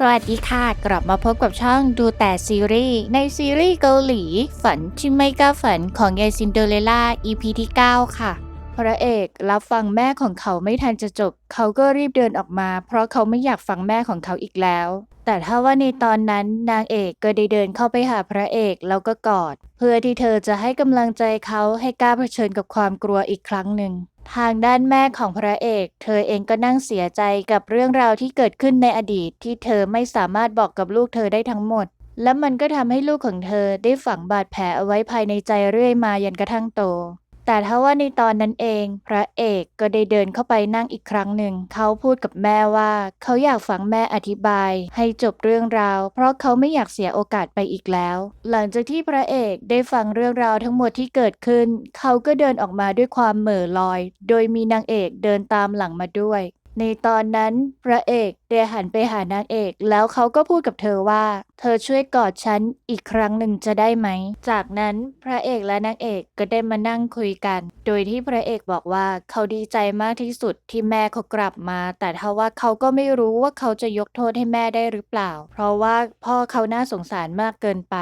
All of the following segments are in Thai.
สวัสดีค่ะ กลับมาพบกับช่องดูแต่ซีรีส์ในซีรีส์เกาหลี ฝันที่ไม่กล้าฝันของยายซินเดอเรล่า EP ที่ 9 ค่ะ พระเอกรับฟังแม่ของเขาไม่ทันจะจบ เขาก็รีบเดินออกมา เพราะเขาไม่อยากฟังแม่ของเขาอีกแล้ว แต่ถ้าว่าในตอนนั้นนางเอกก็ได้เดินเข้าไปหาพระเอกแล้วก็กอด เพื่อที่เธอจะให้กำลังใจเขาให้กล้าเผชิญกับความกลัวอีกครั้งหนึ่ง ทางด้านแม่ของพระเอก เธอเองก็นั่งเสียใจกับเรื่องราวที่เกิดขึ้นในอดีต ที่เธอไม่สามารถบอกกับลูกเธอได้ทั้งหมด และมันก็ทำให้ลูกของเธอได้ฝังบาดแผลเอาไว้ภายในใจเรื่อยมายันกระทั่งโต แต่ถ้าว่าในตอนนั้นเอง พระเอกก็ได้เดินเข้าไปนั่งอีกครั้งหนึ่ง เขาพูดกับแม่ว่า เขาอยากฟังแม่อธิบาย ให้จบเรื่องราว เพราะเขาไม่อยากเสียโอกาสไปอีกแล้ว หลังจากที่พระเอกได้ฟังเรื่องราวทั้งหมดที่เกิดขึ้น เขาก็เดินออกมาด้วยความเหม่อลอย โดยมีนางเอกเดินตามหลังมาด้วย ในตอนนั้น พระเอกได้หันไปหานางเอก แล้วเขาก็พูดกับเธอว่าเธอช่วยกอดฉันอีกครั้งหนึ่งจะได้ไหม จากนั้นพระเอกและนางเอกก็ได้มานั่งคุยกัน โดยที่พระเอกบอกว่าเขาดีใจมากที่สุดที่แม่เขากลับมา แต่ทว่าเขาก็ไม่รู้ว่าเขาจะยกโทษให้แม่ได้หรือเปล่า เพราะว่าพ่อเขาน่าสงสารมากเกินไป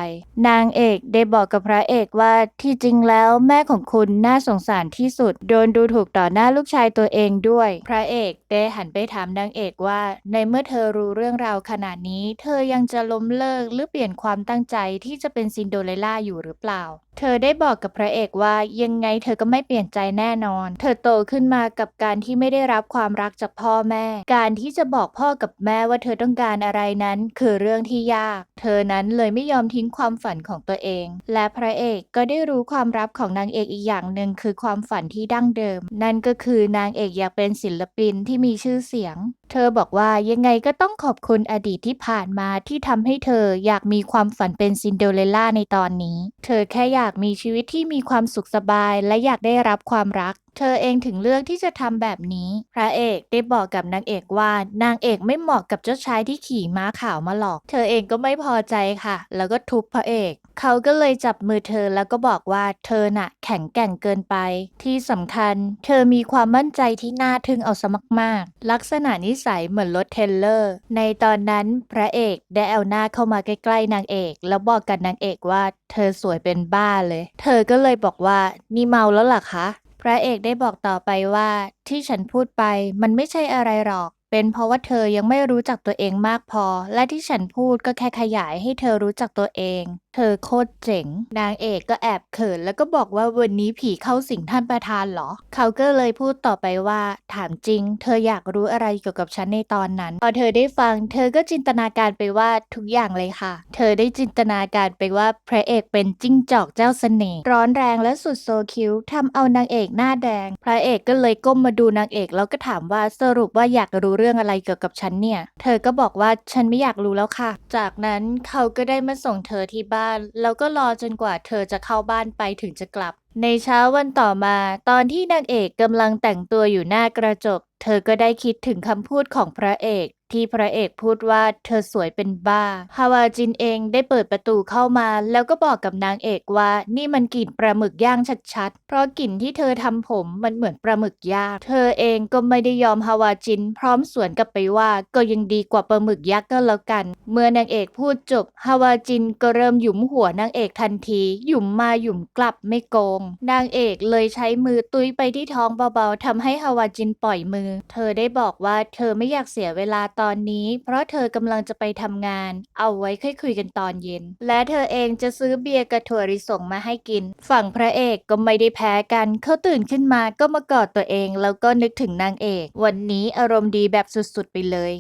นางเอกได้บอกกับพระเอกว่าที่จริงแล้วแม่ของคุณน่าสงสารที่สุด โดนดูถูกต่อหน้าลูกชายตัวเองด้วย พระเอกได้หันไปถามนางเอกว่า ในเมื่อเธอรู้เรื่องราวขนาดนี้ เธอยังจะล้มเลิกหรือเปลี่ยนความตั้งใจที่จะเป็นซินโดเรลล่าอยู่หรือเปล่า เธอได้บอกกับพระเอกว่ายังไงเธอก็ไม่เปลี่ยนใจแน่นอน เธอโตขึ้นมากับการที่ไม่ได้รับความรักจากพ่อแม่ การที่จะบอกพ่อกับแม่ว่าเธอต้องการอะไรนั้น คือเรื่องที่ยาก เธอนั้นเลยไม่ยอมทิ้งความฝันของตัวเอง และพระเอกก็ได้รู้ความลับของนางเอกอีกอย่างหนึ่งคือความฝันที่ดั้งเดิม นั่นก็คือนางเอกอยากเป็นศิลปินที่มีชื่อเสียง เธอบอกว่ายังไงก็ต้องขอบคุณอดีตที่ผ่านมาที่ทำให้เธออยากมีความฝันเป็นซินเดอเรลล่าในตอนนี้ เธอแค่อยากมีชีวิตที่มีความสุขสบายและอยากได้รับความรัก เธอเองถึงเลือกที่จะทำแบบนี้ พระเอกได้บอกกับนางเอกว่านางเอกไม่เหมาะกับเจ้าชายที่ขี่ม้าขาวมาหลอก เธอเองก็ไม่พอใจค่ะ แล้วก็ทุบพระเอก เขาก็เลยจับมือเธอแล้วก็บอกว่าเธอน่ะ แข็งแกร่งเกินไป ที่สำคัญ เธอมีความมั่นใจที่น่าทึ่งเอาซะมากๆ ลักษณะนิสัยเหมือนรถเทรลเลอร์ ในตอนนั้นพระเอกได้เอาหน้าเข้ามาใกล้ๆนางเอก แล้วบอกกับนางเอกว่า เธอสวยเป็นบ้าเลย เธอก็เลยบอกว่านี่เมาแล้วล่ะคะ พระเอกได้บอกต่อไปว่า ที่ฉันพูดไปมันไม่ใช่อะไรหรอกเป็นเพราะว่าเธอยังไม่รู้จักตัวเองมากพอ และที่ฉันพูดก็แค่ขยายให้เธอรู้จักตัวเอง เธอโคตรเจ๋ง นางเอกก็แอบเขินแล้วก็บอกว่าวันนี้ผีเข้าสิงท่านประธานเหรอ เขาก็เลยพูดต่อไปว่า ถามจริง เธออยากรู้อะไรเกี่ยวกับฉันในตอนนั้น พอเธอได้ฟัง เธอก็จินตนาการไปว่าทุกอย่างเลยค่ะ เธอได้จินตนาการไปว่าพระเอกเป็นจิ้งจอกเจ้าเสน่ห์ร้อนแรงและสุดโซคิวทำเอานางเอกหน้าแดง พระเอกก็เลยก้มมาดูนางเอกแล้วก็ถามว่าสรุปว่าอยากรู้เรื่องอะไรเกี่ยวกับฉันเนี่ย เธอก็บอกว่าฉันไม่อยากรู้แล้วค่ะ จากนั้นเขาก็ได้มาส่งเธอที่บ้านแล้วก็รอจนกว่าเธอจะเข้าบ้านไปถึงจะกลับ ในเช้าวันต่อมา ตอนที่นางเอกกำลังแต่งตัวอยู่หน้ากระจก เธอก็ได้คิดถึงคำพูดของพระเอก ที่พระเอกพูดว่าเธอสวยเป็นบ้า ฮาวาจินเองได้เปิดประตูเข้ามา แล้วก็บอกกับนางเอกว่านี่มันกลิ่นปลาหมึกย่างชัดๆ เพราะกลิ่นที่เธอทำผมมันเหมือนปลาหมึกย่าง เธอเองก็ไม่ได้ยอมฮาวาจิน พร้อมสวนกลับไปว่าก็ยังดีกว่าปลาหมึกยักษ์ก็แล้วกัน เมื่อนางเอกพูดจบฮาวาจินก็เริ่มหยุมหัวนางเอกทันที หยุมมาหยุมกลับไม่โกง นางเอกเลยใช้มือตุ้ยไปที่ท้องเบาๆทำให้ฮาวาจินปล่อยมือ เธอได้บอกว่าเธอไม่อยากเสียเวลาตอนนี้ เพราะเธอกำลังจะไปทำงาน เอาไว้ค่อยคุยกันตอนเย็น และเธอเองจะซื้อเบียร์กับถั่วลิสงมาให้กิน ฝั่งพระเอกก็ไม่ได้แพ้กันเขาตื่นขึ้นมาก็มากอดตัวเอง แล้วก็นึกถึงนางเอก วันนี้อารมณ์ดีแบบสุดๆไปเลย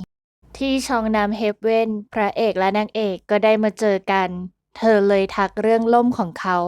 ที่ช่องนำเฮฟเว่นพระเอกและนางเอกก็ได้มาเจอกัน เธอเลยทักเรื่องล่มของเขา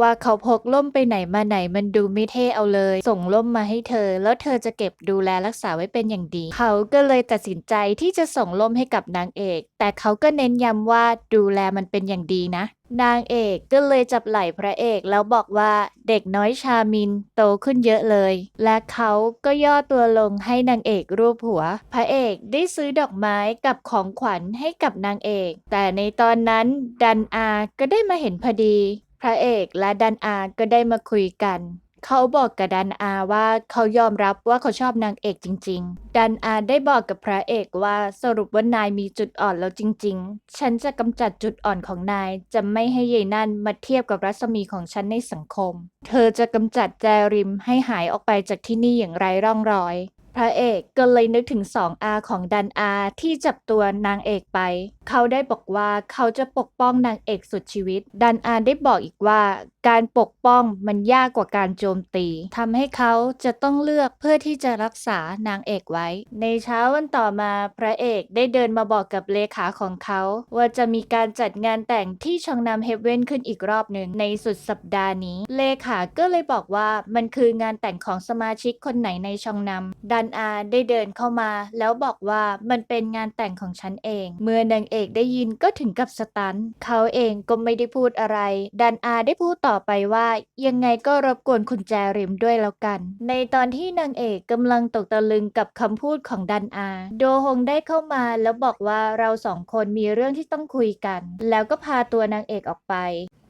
ว่าเขาพกล่มไปไหนมาไหนมันดูไม่เท่เอาเลย ส่งล่มมาให้เธอ แล้วเธอจะเก็บดูแลรักษาไว้เป็นอย่างดี เขาก็เลยตัดสินใจที่จะส่งล่มให้กับนางเอก แต่เขาก็เน้นย้ำว่าดูแลมันเป็นอย่างดีนะ นางเอกก็เลยจับไหล่พระเอกแล้วบอกว่าเด็กน้อยชามินโตขึ้นเยอะเลย และเขาก็ย่อตัวลงให้นางเอกรูปหัว พระเอกได้ซื้อดอกไม้กับของขวัญให้กับนางเอก แต่ในตอนนั้นดันอาก็ได้มาเห็นพอดี พระเอกและดันอาก็ได้มาคุยกัน เขาบอกกับดันอาว่าเขายอมรับว่าเขาชอบนางเอกจริง ๆ ดันอาได้บอกกับพระเอกว่าสรุปว่านายมีจุดอ่อนแล้วจริง ๆ ฉันจะกำจัดจุดอ่อนของนายจะไม่ให้ยายนั่นมาเทียบกับรัศมีของฉันในสังคม เธอจะกำจัดแจริมให้หายออกไปจากที่นี่อย่างไร้ร่องรอย พระเอกก็เลยนึกถึงสองอาของดันอาที่จับตัวนางเอกไป เขาได้บอกว่าเขาจะปกป้องนางเอกสุดชีวิต ดันอาได้บอกอีกว่า การปกป้องมันยากกว่าการโจมตีทำให้เขาจะต้องเลือกเพื่อที่จะรักษานางเอกไว้ ในเช้าวันต่อมาพระเอกได้เดินมาบอกกับเลขาของเขาว่าจะมีการจัดงานแต่งที่ชองนำเฮเว่นขึ้นอีกรอบหนึ่งในสุดสัปดาห์นี้ เลขาก็เลยบอกว่ามันคืองานแต่งของสมาชิกคนไหนในชองนำดันอาได้เดินเข้ามา แล้วบอกว่ามันเป็นงานแต่งของฉันเอง เมื่อนางเอกได้ยินก็ถึงกับสตันเขาเองก็ไม่ได้พูดอะไร ดันอาได้พูดต่ออไปว่ายังไงก็รบกวนคุณแจริมด้วยแล้วกัน ในตอนที่นางเอกกำลังตกตะลึงกับคำพูดของดันอา โดฮงได้เข้ามาแล้วบอกว่าเราสองคนมีเรื่องที่ต้องคุยกัน แล้วก็พาตัวนางเอกออกไป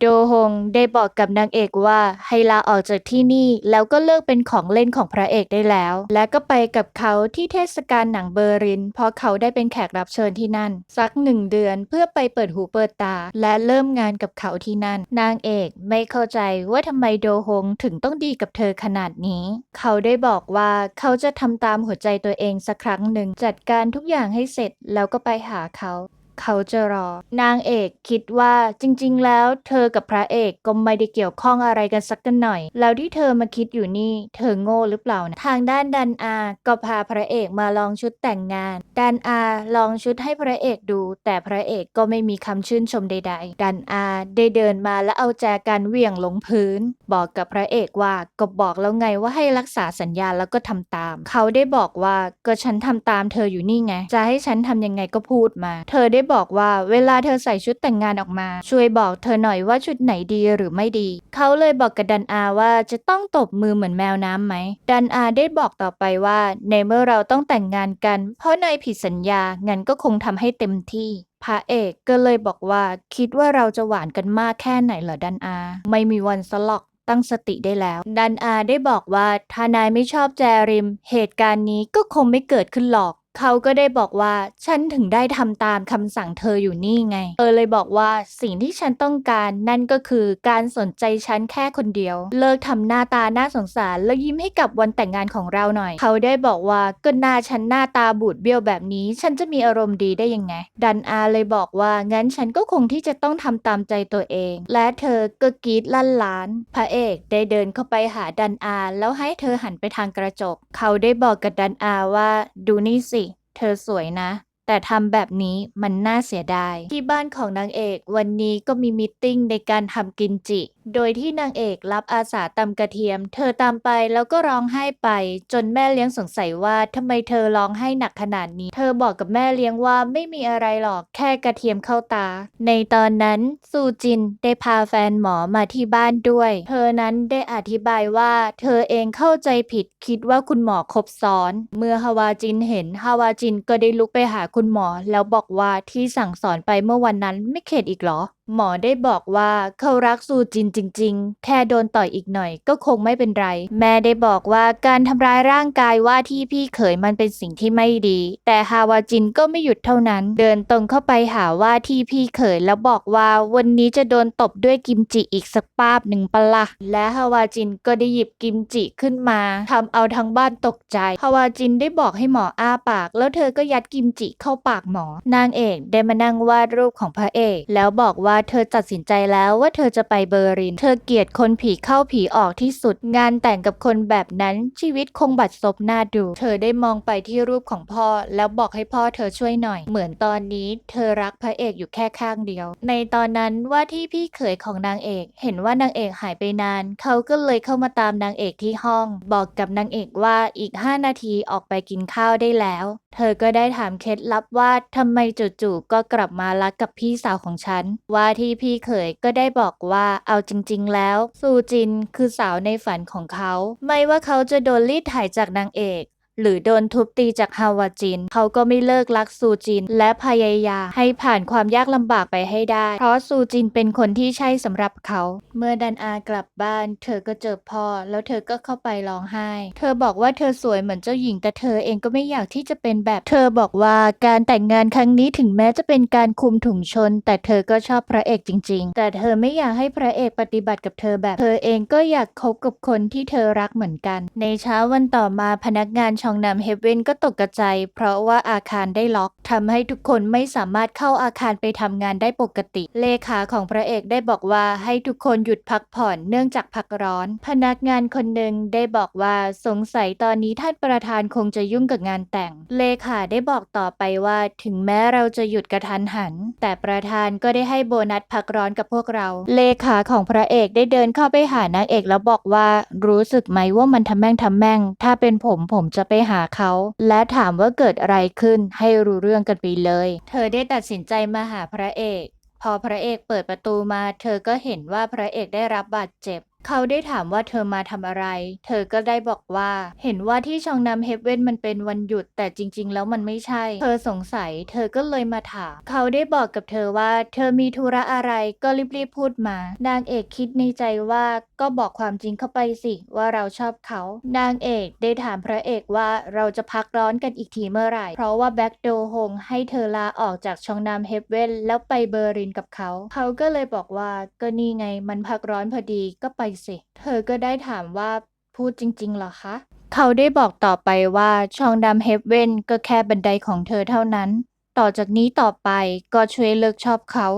โดฮงได้บอกกับนางเอกว่าให้ลาออกจากที่นี่แล้วก็เลิกเป็นของเล่นของพระเอกได้แล้ว และก็ไปกับเขาที่เทศกาลหนังเบอร์ลิน เพราะเขาได้เป็นแขกรับเชิญที่นั่น สักหนึ่งเดือนเพื่อไปเปิดหูเปิดตา และเริ่มงานกับเขาที่นั่น นางเอกไม่เข้าใจว่าทำไมโดฮงถึงต้องดีกับเธอขนาดนี้ เขาได้บอกว่าเขาจะทำตามหัวใจตัวเองสักครั้งหนึ่งจัดการทุกอย่างให้เสร็จแล้วก็ไปหาเขา เขาจะรอ นางเอกคิดว่าจริง ๆ แล้ว เธอกับพระเอกก็ไม่ได้เกี่ยวข้องอะไรกันสักกันหน่อย แล้วที่เธอมาคิดอยู่นี่ เธอโง่หรือเปล่านะทางด้านดันอาก็พาพระเอกมาลองชุดแต่งงาน ดันอาลองชุดให้พระเอกดู แต่พระเอกก็ไม่มีคำชื่นชมใด ๆ ดันอาได้เดินมาแล้วเอาแจกันเหวี่ยงลงพื้น บอกกับพระเอกว่าก็บอกแล้วไงว่าให้รักษาสัญญาแล้วก็ทำตาม เขาได้บอกว่าก็ฉันทำตามเธออยู่นี่ไง จะให้ฉันทำยังไงก็พูดมา เธอได้บอกว่าเวลาเธอใส่ชุดแต่งงานออกมา ช่วยบอกเธอหน่อยว่าชุดไหนดีหรือไม่ดี เขาเลยบอกกับดันอาว่าจะต้องตบมือเหมือนแมวน้ำไหม ดันอาได้บอกต่อไปว่า ในเมื่อเราต้องแต่งงานกัน เพราะนายผิดสัญญา งั้นก็คงทำให้เต็มที่พระเอกก็เลยบอกว่าคิดว่าเราจะหวานกันมากแค่ไหนเหรอดันอา ไม่มีวันสลอกตั้งสติได้แล้ว ดันอาได้บอกว่าถ้านายไม่ชอบแจริม เหตุการณ์นี้ก็คงไม่เกิดขึ้นหรอก เขาก็ได้บอกว่าฉันถึงได้ทำตามคำสั่งเธออยู่นี่ไงเออเลยบอกว่าสิ่งที่ฉันต้องการนั่นก็คือการสนใจฉันแค่คนเดียว เลิกทำหน้าตาน่าสงสาร แล้วยิ้มให้กับวันแต่งงานของเราหน่อย เขาได้บอกว่าก็หน้าฉันหน้าตาบูดเบี้ยวแบบนี้ ฉันจะมีอารมณ์ดีได้ยังไง ดันอาเลยบอกว่างั้นฉันก็คงที่จะต้องทำตามใจตัวเอง และเธอก็กรีดลั่นล้าน พระเอกได้เดินเข้าไปหาดันอาแล้วให้เธอหันไปทางกระจก เขาได้บอกกับดันอาว่าดูนี่สิ เธอสวยนะ แต่ทำแบบนี้มันน่าเสียดาย ที่บ้านของนางเอกวันนี้ก็มีมิทติ้งในการทำกินจิ โดยที่นางเอกรับอาสาตำกระเทียม เธอตามไปแล้วก็ร้องไห้ไป จนแม่เลี้ยงสงสัยว่าทำไมเธอร้องไห้หนักขนาดนี้ เธอบอกกับแม่เลี้ยงว่าไม่มีอะไรหรอกแค่กระเทียมเข้าตา ในตอนนั้นซูจินได้พาแฟนหมอมาที่บ้านด้วย เธอนั้นได้อธิบายว่า เธอเองเข้าใจผิดคิดว่าคุณหมอครบซ้อน เมื่อฮาวาจินเห็นฮาวาจินก็ได้ลุกไปหาคุณหมอแล้วบอกว่าที่สั่งสอนไปเมื่อวันนั้นไม่เข็ดอีกเหรอหมอได้บอกว่าเขารักซูจินจริง ๆ แค่โดนต่อยอีกหน่อยก็คงไม่เป็นไร แม่ได้บอกว่าการทำร้ายร่างกายว่าที่พี่เขยมันเป็นสิ่งที่ไม่ดี แต่ฮาวาจินก็ไม่หยุดเท่านั้น เดินตรงเข้าไปหาว่าที่พี่เขยแล้วบอกว่าวันนี้จะโดนตบด้วยกิมจิอีกสักป้าบหนึ่งปะละและฮาวาจินก็ได้หยิบกิมจิขึ้นมาทำเอาทั้งบ้านตกใจฮาวาจินได้บอกให้หมออ้าปาก แล้วเธอก็ยัดกิมจิเข้าปากหมอ นางเอกได้มานั่งวาดรูปของพระเอก แล้วบอกว่าาเธอตัดสินใจแล้วว่าเธอจะไปเบอร์ลิน เธอเกลียดคนผีเข้าผีออกที่สุด งานแต่งกับคนแบบนั้นชีวิตคงบัดซบหน้าดู เธอได้มองไปที่รูปของพ่อ แล้วบอกให้พ่อเธอช่วยหน่อย เหมือนตอนนี้ เธอรักพระเอกอยู่แค่ข้างเดียว ในตอนนั้นว่าที่พี่เขยของนางเอก เห็นว่านางเอกหายไปนาน เขาก็เลยเข้ามาตามนางเอกที่ห้อง บอกกับนางเอกว่าอีก 5 นาทีออกไปกินข้าวได้แล้ว เธอก็ได้ถามเคล็ดลับว่าทำไมจู่ๆก็กลับมารักกับพี่สาวของฉันว่าาที่พี่เขยก็ได้บอกว่าเอาจริง ๆ แล้ว ซูจินคือสาวในฝันของเขา ไม่ว่าเขาจะโดนรีดถ่ายจากนางเอก หรือโดนทุบตีจากฮาวาจิน เขาก็ไม่เลิกรักซูจิน และพยายามให้ผ่านความยากลำบากไปให้ได้ เพราะซูจินเป็นคนที่ใช่สำหรับเขา เมื่อดันอากลับบ้าน เธอก็เจอพ่อ แล้วเธอก็เข้าไปร้องไห้ เธอบอกว่าเธอสวยเหมือนเจ้าหญิง แต่เธอเองก็ไม่อยากที่จะเป็นแบบ เธอบอกว่าการแต่งงานครั้งนี้ถึงแม้จะเป็นการคุมถุงชน แต่เธอก็ชอบพระเอกจริง ๆ แต่เธอไม่อยากให้พระเอกปฏิบัติกับเธอแบบ เธอเองก็อยากคบกับคนที่เธอรักเหมือนกัน ในเช้าวันต่อมาพนักงานชองนำเฮเวนก็ตกกระใจเพราะว่าอาคารได้ล็อก ทำให้ทุกคนไม่สามารถเข้าอาคารไปทำงานได้ปกติ เลขาของพระเอกได้บอกว่าให้ทุกคนหยุดพักผ่อนเนื่องจากพักร้อน พนักงานคนหนึ่งได้บอกว่าสงสัยตอนนี้ท่านประธานคงจะยุ่งกับงานแต่ง เลขาได้บอกต่อไปว่า ถึงแม้เราจะหยุดกระทันหัน แต่ประธานก็ได้ให้โบนัสพักร้อนกับพวกเรา เลขาของพระเอกได้เดินเข้าไปหานางเอกแล้วบอกว่ารู้สึกไหมว่ามันทำแม่งทำแม่ง ถ้าเป็นผมผมจะไปหาเขา และถามว่าเกิดอะไรขึ้นให้รู้เรื่องกันไปเลย เธอได้ตัดสินใจมาหาพระเอก พอพระเอกเปิดประตูมา เธอก็เห็นว่าพระเอกได้รับบาดเจ็บ เขาได้ถามว่าเธอมาทำอะไร เธอก็ได้บอกว่า เห็นว่าที่ชองนำเฮฟเว่นมันเป็นวันหยุด แต่จริง ๆ แล้วมันไม่ใช่ เธอสงสัย เธอก็เลยมาถาม เขาได้บอกกับเธอว่า เธอมีธุระอะไร ก็รีบๆพูดมา นางเอกคิดในใจว่าก็บอกความจริงเข้าไปสิว่าเราชอบเขา นางเอกได้ถามพระเอกว่าเราจะพักร้อนกันอีกทีเมื่อไหร่ เพราะว่าแบ็กโดฮงให้เธอลาออกจากชองนำเฮฟเว่นแล้วไปเบอร์ลินกับเขา เขาก็เลยบอกว่าก็นี่ไงมันพักร้อนพอดีก็ไปสิ เธอก็ได้ถามว่าพูดจริงๆเหรอคะ เขาได้บอกต่อไปว่าช่องดำเฮฟเว่นก็แค่บันไดของเธอเท่านั้น ต่อจากนี้ต่อไปก็ช่วยเลิกชอบเขา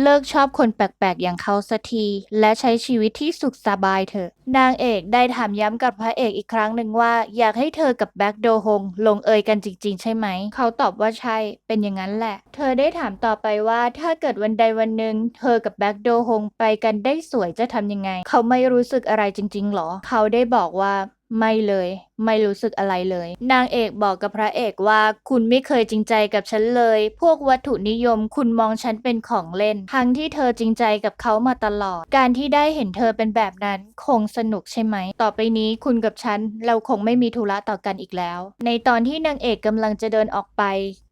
เลิกชอบคนแปลกๆ อย่างเขาสักที และใช้ชีวิตที่สุขสบายเถอะ นางเอกได้ถามย้ำกับพระเอกอีกครั้งหนึ่งว่า อยากให้เธอกับแบ็กโดฮงลงเอยกันจริง ๆ ใช่ไหม เขาตอบว่าใช่ เป็นอย่างนั้นแหละ เธอได้ถามต่อไปว่าถ้าเกิดวันใดวันหนึ่งเธอกับแบ็กโดฮงไปกันได้สวยจะทำยังไง เขาไม่รู้สึกอะไรจริงๆหรอ เขาได้บอกว่าไม่เลย ไม่รู้สึกอะไรเลย นางเอกบอกกับพระเอกว่าคุณไม่เคยจริงใจกับฉันเลย พวกวัตถุนิยมคุณมองฉันเป็นของเล่น ทั้งที่เธอจริงใจกับเขามาตลอด การที่ได้เห็นเธอเป็นแบบนั้นคงสนุกใช่ไหม ต่อไปนี้คุณกับฉันเราคงไม่มีธุระต่อกันอีกแล้ว ในตอนที่นางเอกกำลังจะเดินออกไป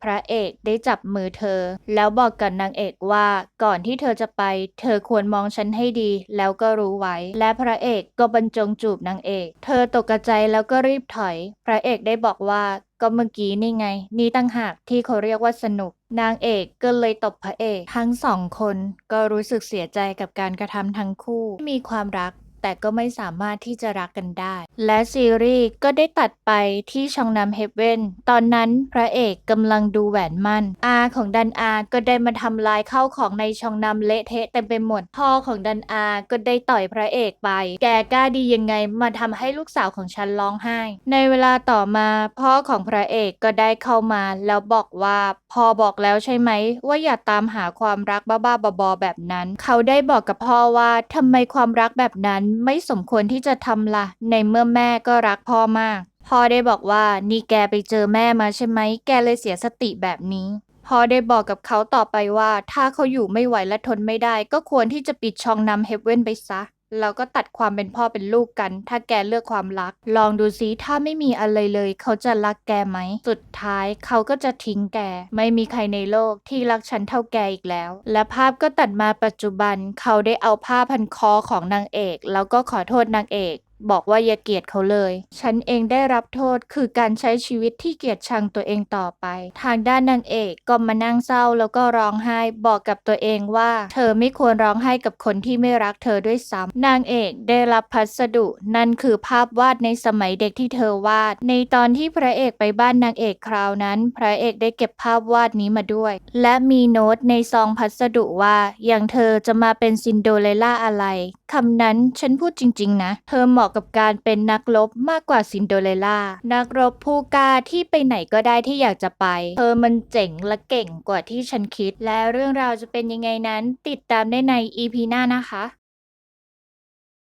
พระเอกได้จับมือเธอ แล้วบอกกับนางเอกว่าก่อนที่เธอจะไป เธอควรมองฉันให้ดี แล้วก็รู้ไว้ และพระเอกก็บรรจงจูบนางเอก เธอตกใจแล้วก็รีบถอย พระเอกได้บอกว่าก็เมื่อกี้นี่ไง นี่ตั้งหากที่เขาเรียกว่าสนุก นางเอกก็เลยตบพระเอก ทั้งสองคนก็รู้สึกเสียใจกับการกระทำทั้งคู่ มีความรัก แต่ก็ไม่สามารถที่จะรักกันได้ และซีรีส์ก็ได้ตัดไปที่ชองนำเฮเว่นตอนนั้นพระเอกกำลังดูแหวนมั่น อาของดันอาก็ได้มาทำลายเข้าของในชองนำเละเทะเต็มไปหมด พ่อของดันอาก็ได้ต่อยพระเอกไป แกกล้าดียังไงมาทำให้ลูกสาวของฉันร้องไห้ ในเวลาต่อมาพ่อของพระเอกก็ได้เข้ามา แล้วบอกว่าพ่อบอกแล้วใช่ไหม ว่าอย่าตามหาความรักบ้าๆบอๆแบบนั้น เขาได้บอกกับพ่อว่าทำไมความรักแบบนั้นไม่สมควรที่จะทำละ่ะ ในเมื่อแม่ก็รักพ่อมาก พ่อได้บอกว่านี่แกไปเจอแม่มาใช่ไหม แกเลยเสียสติแบบนี้ พ่อได้บอกกับเขาต่อไปว่า ถ้าเขาอยู่ไม่ไหวและทนไม่ได้ ก็ควรที่จะปิดช่องนำเฮเว่นไปซะ แล้วก็ตัดความเป็นพ่อเป็นลูกกัน ถ้าแกเลือกความรัก ลองดูซิถ้าไม่มีอะไรเลย เขาจะรักแกไหม สุดท้ายเขาก็จะทิ้งแก ไม่มีใครในโลกที่รักฉันเท่าแกอีกแล้ว และภาพก็ตัดมาปัจจุบัน เขาได้เอาผ้าพันคอของนางเอก แล้วก็ขอโทษนางเอก บอกว่าอย่าเกลียดเขาเลย ฉันเองได้รับโทษคือการใช้ชีวิตที่เกลียดชังตัวเองต่อไป ทางด้านนางเอกก็มานั่งเศร้าแล้วก็ร้องไห้บอกกับตัวเองว่า เธอไม่ควรร้องไห้กับคนที่ไม่รักเธอด้วยซ้ำนางเอกได้รับพัสดุ นั่นคือภาพวาดในสมัยเด็กที่เธอวาด ในตอนที่พระเอกไปบ้านนางเอกคราวนั้น พระเอกได้เก็บภาพวาดนี้มาด้วย และมีโน้ตในซองพัสดุว่าอย่างเธอจะมาเป็นซินโดเรลล่าอะไร คำนั้นฉันพูดจริง ๆ นะ เธอเหมาะกับการเป็นนักรบมากกว่าซินโดเรลล่า นักรบผู้กล้าที่ไปไหนก็ได้ที่อยากจะไป เธอมันเจ๋งและเก่งกว่าที่ฉันคิด และเรื่องราวจะเป็นยังไงนั้น ติดตามได้ใน EP หน้านะคะ